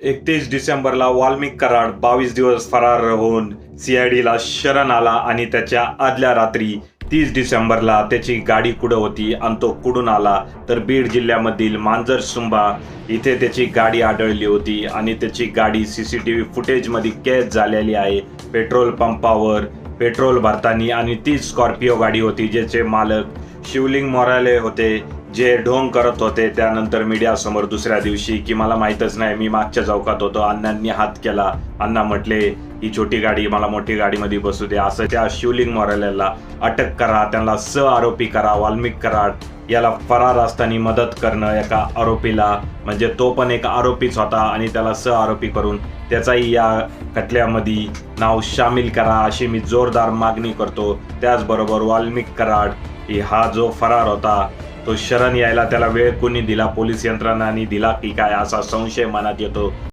एकतीस डिसेंबरला वाल्मिक कराड बावीस दिवस फरार होऊन सीआयडीला शरण आला आणि त्याच्या आदल्या रात्री तीस डिसेंबरला त्याची गाडी कुठं होती आणि तो कुडून आला तर बीड जिल्ह्यामधील मांजर सुंबा इथे त्याची गाडी आढळली होती आणि त्याची गाडी सी सी टी व्ही फुटेजमध्ये कैद झालेली आहे. पेट्रोल पंपावर पेट्रोल भरताना आणि तीच स्कॉर्पिओ गाडी होती ज्याचे मालक शिवलिंग मोराले होते. जे ढोंग करत होते त्यानंतर मीडियासमोर दुसऱ्या दिवशी की मला माहीतच नाही मी मागच्या चौकात होतो अण्णांनी हात केला. अण्णा म्हटले ही छोटी गाडी मला मोठी गाडीमध्ये बसू दे. असं त्या शिवलिंग मोरालेला अटक करा त्यांना स आरोपी करा वाल्मिक करा. याला फरार असताना मदत करणं एका आरोपीला म्हणजे तो पण एक आरोपीच होता आणि त्याला स आरोपी करून त्याचाही या खटल्यामध्ये नाव सामील करा अशी मी जोरदार मागणी करतो. त्याचबरोबर वाल्मिक कराड हा जो फरार होता तो शरण यायला त्याला वेळ कोणी दिला? पोलीस यंत्रणांनी दिला की काय? असा संशय मनात येतो.